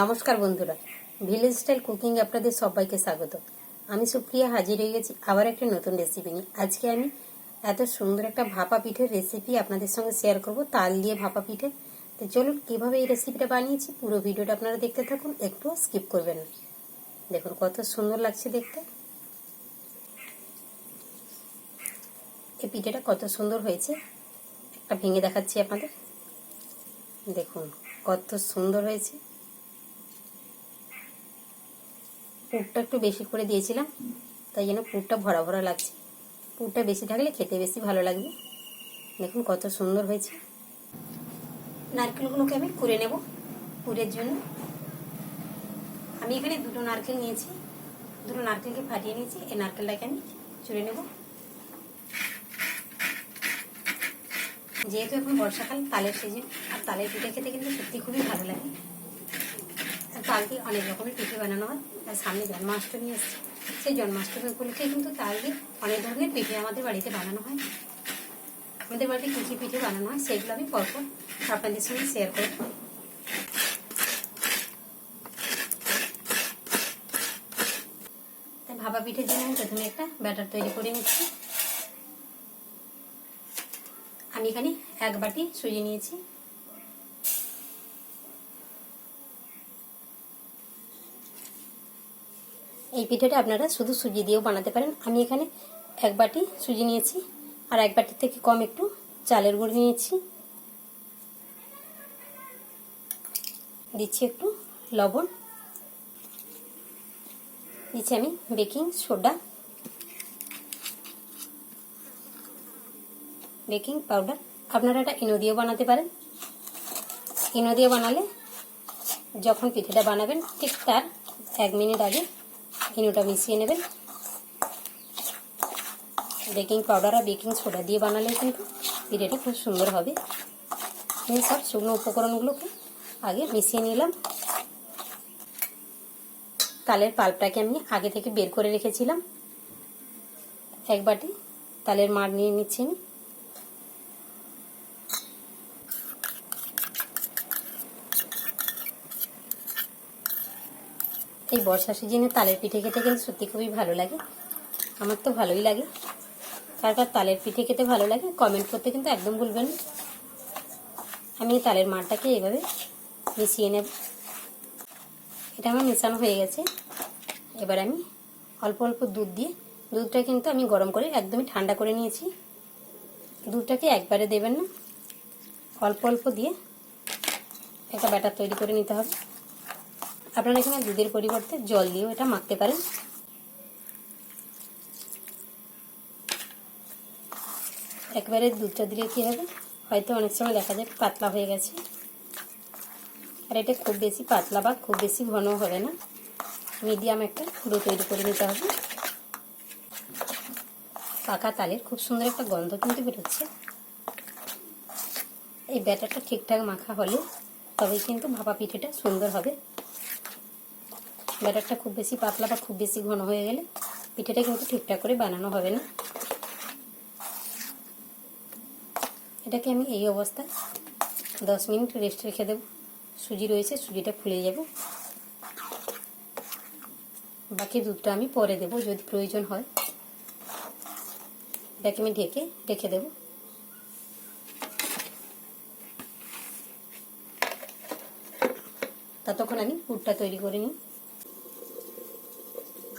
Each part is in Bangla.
নমস্কার বন্ধুরা। ভিলেজ স্টাইল কুকিং আপনাদের সবাইকে স্বাগত। আমি সুপ্রিয়া হাজির হয়ে গেছি আবার একটা নতুন রেসিপি নিয়ে। আজকে আমি এত সুন্দর একটা ভাপা পিঠের রেসিপি আপনাদের সঙ্গে শেয়ার করব, তাল দিয়ে ভাপা পিঠে। তো চলুন কীভাবে এই রেসিপিটা বানিয়েছি, পুরো ভিডিওটা আপনারা দেখতে থাকুন, একটু স্কিপ করবেন না। দেখুন কত সুন্দর লাগছে দেখতে। এই পিঠেটা কত সুন্দর হয়েছে। একটা ভেঙে দেখাচ্ছি আপনাদের। দেখুন কত সুন্দর হয়েছে। পুরটা একটু বেশি করে দিয়েছিলাম, তাই জন্য পুরটা ভরা ভরা লাগছে। পুরটা বেশি থাকলে খেতে বেশি ভালো লাগবে। দেখুন কত সুন্দর হয়েছে। নারকেলগুলোকে আমি কুড়ে নেব পুরের জন্য। আমি এখানে দুটো নারকেল নিয়েছি, দুটো নারকেলকে ফাটিয়ে নিয়েছি, এই নারকেলটাকে আমি চুড়ে নেব। যেহেতু এখন বর্ষাকাল, তালের সিজন আর তালের পিঠে খেতে কিন্তু সত্যি খুবই ভালো লাগে। তাল দিয়ে অনেক রকমের পিঠে বানানো হয়। আর সামনে জন্মাষ্টমী আসছে সেই জন্মাষ্টমী উপলক্ষে কিন্তু তাল দিয়ে অনেক ধরনের পিঠে আমাদের বাড়িতে বানানো হয়। আমাদের বাড়িতে কী কী পিঠে বানানো হয় সেগুলো আমি পরপর আপনাদের সঙ্গে শেয়ার করব। ভাপা পিঠের জন্য আমি প্রথমে একটা ব্যাটার তৈরি করে নিচ্ছি। আমি এখানে এক বাটি সুজি নিয়েছি। এই পিঠেটা আপনারা শুধু সুজি দিয়েও বানাতে পারেন। আমি এখানে এক বাটি সুজি নিয়েছি আর এক বাটির থেকে কম একটু চালের গুঁড়ো নিয়েছি। দিচ্ছি একটু লবণ। দিচ্ছি আমি বেকিং সোডা। Baking powder. আপনারা এটা ইনো দিয়েও বানাতে পারেন। ইনো দিয়ে বানালে যখন পিঠেটা বানাবেন ঠিক তার এক মিনিট আগে ইনোটা মিশিয়ে নেবেন। বেকিং পাউডার আর বেকিং সোডা দিয়ে বানালে কিন্তু পিঠেটা খুব সুন্দর হবে। আমি সব শুকনো উপকরণগুলোকে আগে মিশিয়ে নিলাম। তালের পাল্পটাকে আমি আগে থেকে বের করে রেখেছিলাম। এক বাটি তালের মাড় নিয়ে নিচ্ছি আমি। এই বর্ষা সিজনে তালের পিঠে খেতে কিন্তু সত্যি খুবই ভালো লাগে। আমার তো ভালোই লাগে। কার কার তালের পিঠে খেতে ভালো লাগে কমেন্ট করতে কিন্তু একদম ভুলবেন আমি তালের মারটাকে এইভাবে মিশিয়ে নেব। এটা আমার মেশানো হয়ে গেছে। এবার আমি অল্প অল্প দুধ দিয়ে, দুধটা কিন্তু আমি গরম করে একদমই ঠান্ডা করে নিয়েছি। দুধটাকে একবারে দেবেন না। অল্প অল্প দিয়ে একটা ব্যাটার তৈরি করে নিতে হবে। আপনারা এখানে দুধের পরিবর্তে জল দিয়েও এটা মাখতে পারেন। একবারে দুধটা দিলে কী হবে? হয়তো অনেক সময় দেখা যায় পাতলা হয়ে গেছে। আর এটা খুব বেশি পাতলা বা খুব বেশি ঘন হবে না। মিডিয়াম একটা ডো তৈরি করে নিতে হবে। পাকা তালের খুব সুন্দর একটা গন্ধ কিন্তু বেরোচ্ছে। এই ব্যাটারটা ঠিকঠাক মাখা হলে তবেই কিন্তু ভাপা পিঠেটা সুন্দর হবে। ব্যাটারটা খুব বেশি পাতলা বা খুব বেশি ঘন হয়ে গেলে পিঠেটা কিন্তু ঠিকঠাক করে বানানো হবে না। এটাকে আমি এই অবস্থায় দশ মিনিট রেস্ট রেখে দেব। সুজি রয়েছে, সুজিটা ফুলে যাব। বাকি দুধটা আমি পরে দেব যদি প্রয়োজন হয়। এটাকে আমি ঢেকে রেখে দেব। ততক্ষণ আমি পুরটা তৈরি করে নিই।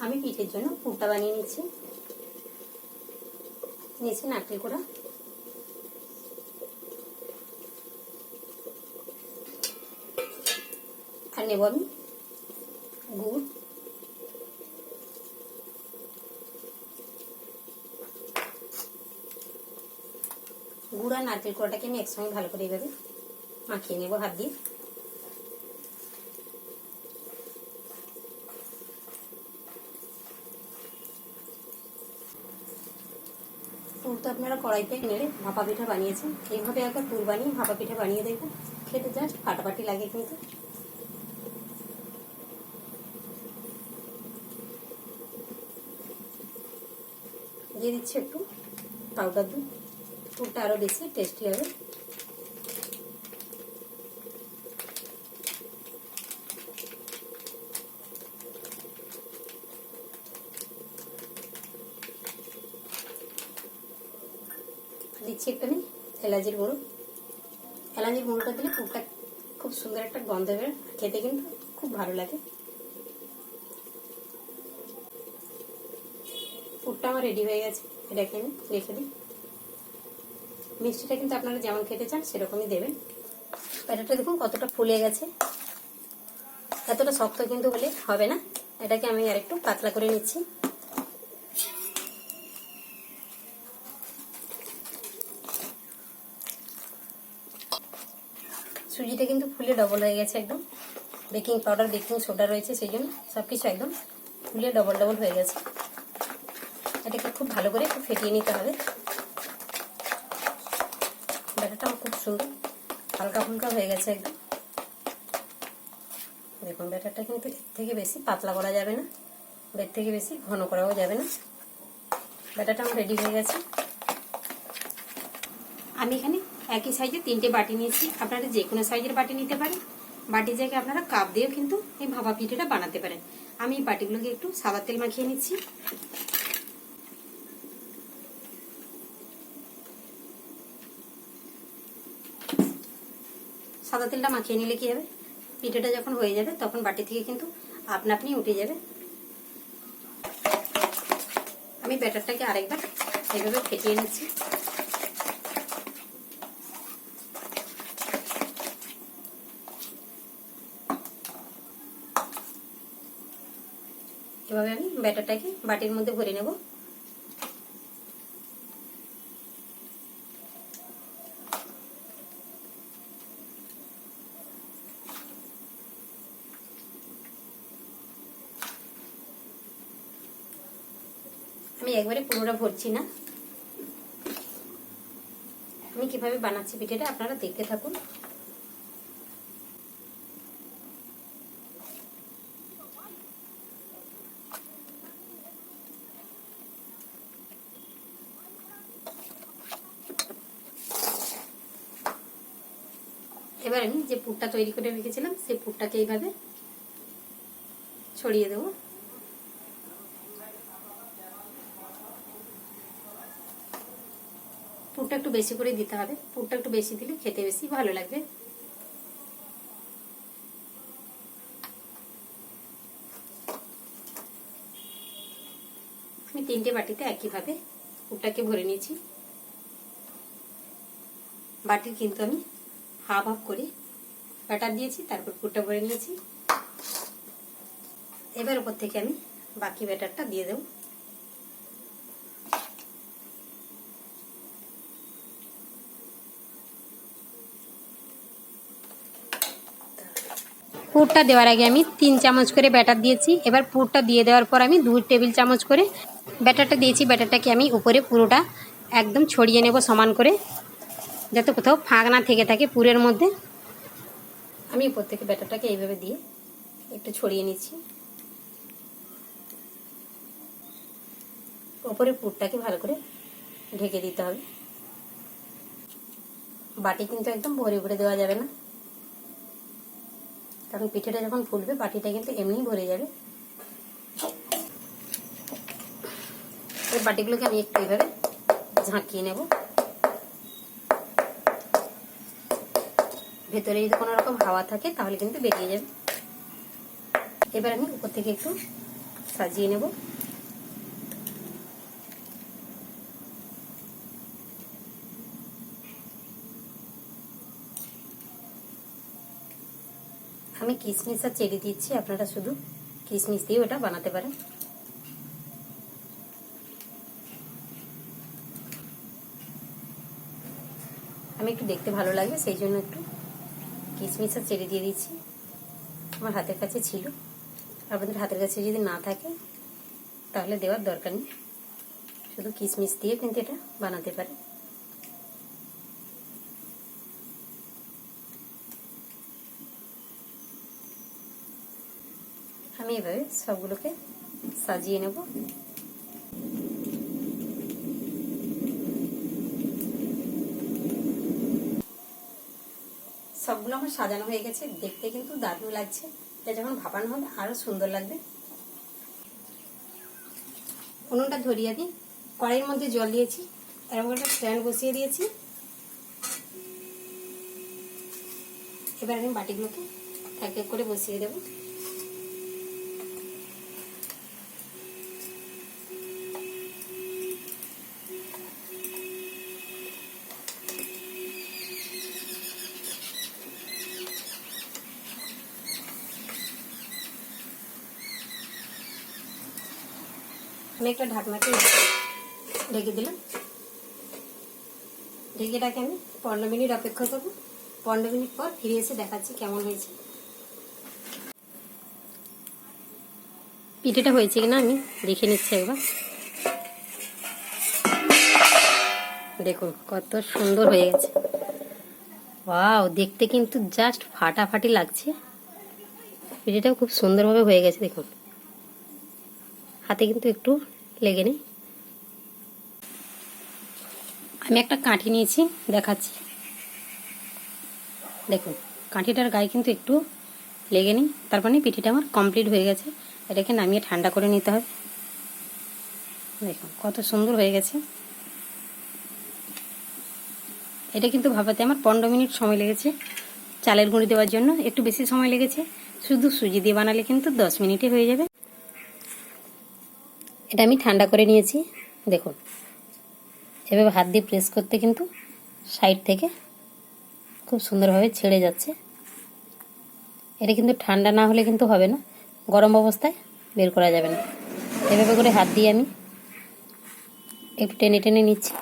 আমি পিঠের জন্য পুরটা বানিয়ে নিচ্ছি। নিয়েছি নারকেল কোড়া। আর নেব আমি গুড়। গুড় আর নারকেল কোড়াটাকে আমি একসঙ্গে ভালো করে এইভাবে মাখিয়ে নেব হাত দিয়ে। আপনারা কড়াইতে নেড়ে ভাপা পিঠা বানিয়েছেন এইভাবে একবার ফুল বানিয়ে ভাপা পিঠা বানিয়ে দেখবেন খেতে জাস্ট ফাটাফাটি লাগে কিন্তু। দিয়ে দিচ্ছি একটু পাউডার দুধ। পুরটা আরও বেশি টেস্টি হবে। দিচ্ছি একটু নি, এলাচির গুঁড়ো। এলাচির গুঁড়োটা দিলে পুরটা খুব সুন্দর একটা গন্ধ বের খেতে কিন্তু খুব ভালো লাগে। পুরটা আমার রেডি হয়ে গেছে এটাকে আমি রেখে দিই মিষ্টিটা কিন্তু আপনারা যেমন খেতে চান, সেরকমই দেবেন। ব্যাটারটা দেখুন কতটা ফুলে গেছে। এতটা শক্ত কিন্তু হলে হবে না। এটাকে আমি আর একটু পাতলা করে নিচ্ছি। সুজিটা কিন্তু ফুলে ডবল হয়ে গেছে একদম। বেকিং পাউডার বেকিং সোডা রয়েছে সেই জন্য সব কিছু একদম ফুলে ডবল ডবল হয়ে গেছে। এটাকে খুব ভালো করে একটু ফেটিয়ে নিতে হবে। ব্যাটারটা আমার খুব সুন্দর, হালকা ফুলকা হয়ে গেছে একদম। দেখুন, ব্যাটারটা কিন্তু এর থেকে বেশি পাতলা করা যাবে না এর থেকে বেশি ঘন করাও যাবে না। ব্যাটারটা আমার রেডি হয়ে গেছে। আমি এখানে একই সাইজে তিনটে বাটি নিয়েছি। আপনারা যে কোনো সাইজের বাটি নিতে পারেন। বাটির জায়গায় আপনারা কাপ দিয়েও কিন্তু এই ভাপা পিঠেটা বানাতে পারেন। আমি এই বাটিগুলোকে একটু সাদা তেল মাখিয়ে নিচ্ছি। সাদা তেলটা মাখিয়ে নিলে কি হবে? পিঠেটা যখন হয়ে যাবে, তখন বাটি থেকে কিন্তু আপনা আপনি উঠে যাবে। আমি ব্যাটারটাকে আরেকবার এইভাবে ফেটিয়ে নিচ্ছি। এভাবে আমি ব্যাটারটাকে বাটির মধ্যে ভরে নেব। আমি একবারে পুরোটা ভরছি না। আমি কীভাবে বানাচ্ছি পিঠেটা আপনারা দেখতে থাকুন এবার আমি যে পুরটা তৈরি করে রেখেছিলাম সেই পুরটাকে এইভাবে ছড়িয়ে দেবো। পুরটা একটু বেশি করে দিতে হবে, পুরটা একটু বেশি দিলে খেতে বেশি ভালো লাগবে। আমি তিনটে বাটিতে একইভাবে পুরটাকে ভরে নিয়েছি। বাটির কিন্তু আমি হাফ হাফ করে ব্যাটার দিয়েছি, তারপর পুরটা ভরে নিয়েছি। এবার উপর থেকে আমি বাকি ব্যাটারটা দিয়ে দেবো। পুরটা দেওয়ার আগে আমি তিন চামচ করে ব্যাটার দিয়েছি। এবার পুরটা দিয়ে দেওয়ার পর আমি দুই টেবিল চামচ করে ব্যাটারটা দিয়েছি। ব্যাটারটাকে আমি উপরে পুরোটা একদম ছড়িয়ে নেব সমান করে, যাতে কোথাও ফাঁক না থেকে থাকে পুরের মধ্যে। আমি উপর থেকে ব্যাটারটাকে এইভাবে দিয়ে একটু ছড়িয়ে নিচ্ছি। ওপরে পুরটাকে ভালো করে ঢেকে দিতে হবে। বাটি কিন্তু একদম ভরে ভরে দেওয়া যাবে না। কারণ পিঠেটা যখন ফুলবে, বাটিটা কিন্তু এমনিই ভরে যাবে। বাটিগুলোকে আমি একটু এইভাবে ঝাঁকিয়ে নেব। ভেতরে যদি কোনো রকম হাওয়া থাকে, তাহলে কিন্তু বেরিয়ে যাবে। এবার আমি উপর থেকে একটু সাজিয়ে নেব। আমি কিশমিশ আর চেরি দিচ্ছি, আপনারা শুধু কিশমিশ দিয়ে ওটা বানাতে পারেন। আমি একটু দেখতে ভালো লাগে সেই জন্য একটু কিশমিশ আর চেরি দিয়ে দিচ্ছি আমার হাতের কাছে ছিল। আপনাদের হাতের কাছে যদি না থাকে, তাহলে দেওয়ার দরকার নেই। শুধু কিশমিশ দিয়ে কিন্তু এটা বানাতে পারে। আমি এভাবে সবগুলোকে সাজিয়ে নেব। আমার সাজানো হয়ে গেছে, দেখতে কিন্তু দারুণ লাগছে। এটা যখন ভাপানো হবে আরও সুন্দর লাগবে। উনুনটা ধরিয়ে দিই। কড়াইয়ের মধ্যে জল দিয়েছি, এরকম একটা স্ট্যান্ড বসিয়ে দিয়েছি। এবার আমি বাটিগুলোকে এক এক করে বসিয়ে দেবো। আমি একটা ঢাকনাকে ঢেকে দিলাম। ঢেকেটাকে আমি পনেরো মিনিট অপেক্ষা করব। পনেরো মিনিট পর ফিরে এসে দেখাচ্ছি কেমন হয়েছে। পিঠেটা হয়েছে কিনা আমি দেখে নিচ্ছি একবার। দেখুন, কত সুন্দর হয়ে গেছে। ওয়াও, দেখতে কিন্তু জাস্ট ফাটাফাটি লাগছে। পিঠেটাও খুব সুন্দরভাবে হয়ে গেছে, দেখুন। হাতে কিন্তু একটু লেগে নেই। আমি একটা কাঠি নিয়েছি, দেখাচ্ছি। দেখুন, কাঠিটার গায়ে কিন্তু একটু লেগে নেই। তার মানে পিঠিটা আমার কমপ্লিট হয়ে গেছে। এটাকে নামিয়ে ঠান্ডা করে নিতে হবে। দেখুন, কত সুন্দর হয়ে গেছে। এটা কিন্তু ভাবাতে আমার পনেরো মিনিট সময় লেগেছে চালের গুঁড়ি দেওয়ার জন্য। একটু বেশি সময় লেগেছে। শুধু সুজি দিয়ে বানালে কিন্তু দশ মিনিটে হয়ে যাবে। এটা আমি ঠান্ডা করে নিয়েছি, দেখুন। এভাবে হাত দিয়ে প্রেস করতে কিন্তু সাইড থেকে খুব সুন্দরভাবে ছেড়ে যাচ্ছে। এটা কিন্তু ঠান্ডা না হলে কিন্তু হবে না, গরম অবস্থায় বের করা যাবে না। এভাবে করে হাত দিয়ে আমি একটু টেনে টেনে নিচ্ছি।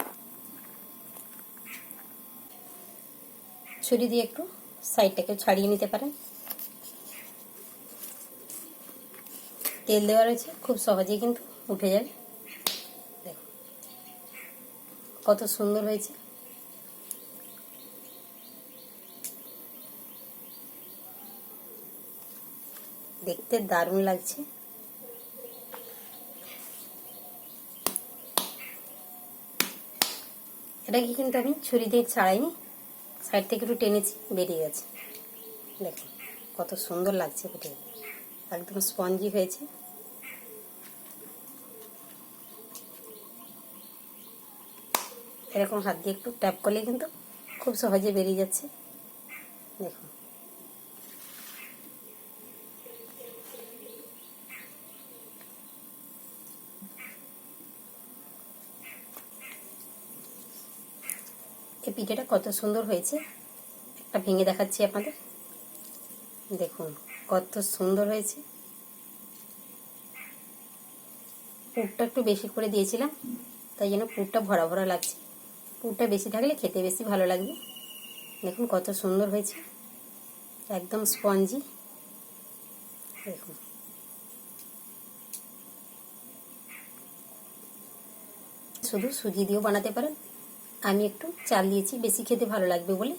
ছুরি দিয়ে একটু সাইডটাকে ছাড়িয়ে নিতে পারেন। তেল দেওয়া রয়েছে, খুব সহজেই কিন্তু উঠে যাবে দেখো, কত সুন্দর হয়েছে। দেখতে দারুণ লাগছে। এটাকে কিন্তু আমি ছুরি দিয়ে ছাড়াইনি? সাইড থেকে একটু টেনেছি, বেরিয়ে গেছে। দেখুন কত সুন্দর লাগছে পিঠে একদম স্পঞ্জি হয়েছে। এরকম হাত দিয়ে একটু ট্যাপ করলে কিন্তু খুব সহজে বেরিয়ে যাচ্ছে। দেখুন। এই পিঠেটা কত সুন্দর হয়েছে। একটা ভেঙে দেখাচ্ছি আপনাদের। দেখুন, কত সুন্দর হয়েছে। পুরটা একটু বেশি করে দিয়েছিলাম, তাই জন্য পুরটা ভরা ভরা লাগছে। পুরটা বেশি থাকলে খেতে বেশি ভালো লাগবে। দেখুন কত সুন্দর হয়েছে। একদম স্পঞ্জি। দেখুন। শুধু সুজি দিয়েও বানাতে পারেন। আমি একটু চাল দিয়েছি, বেশি খেতে ভালো লাগবে বলে।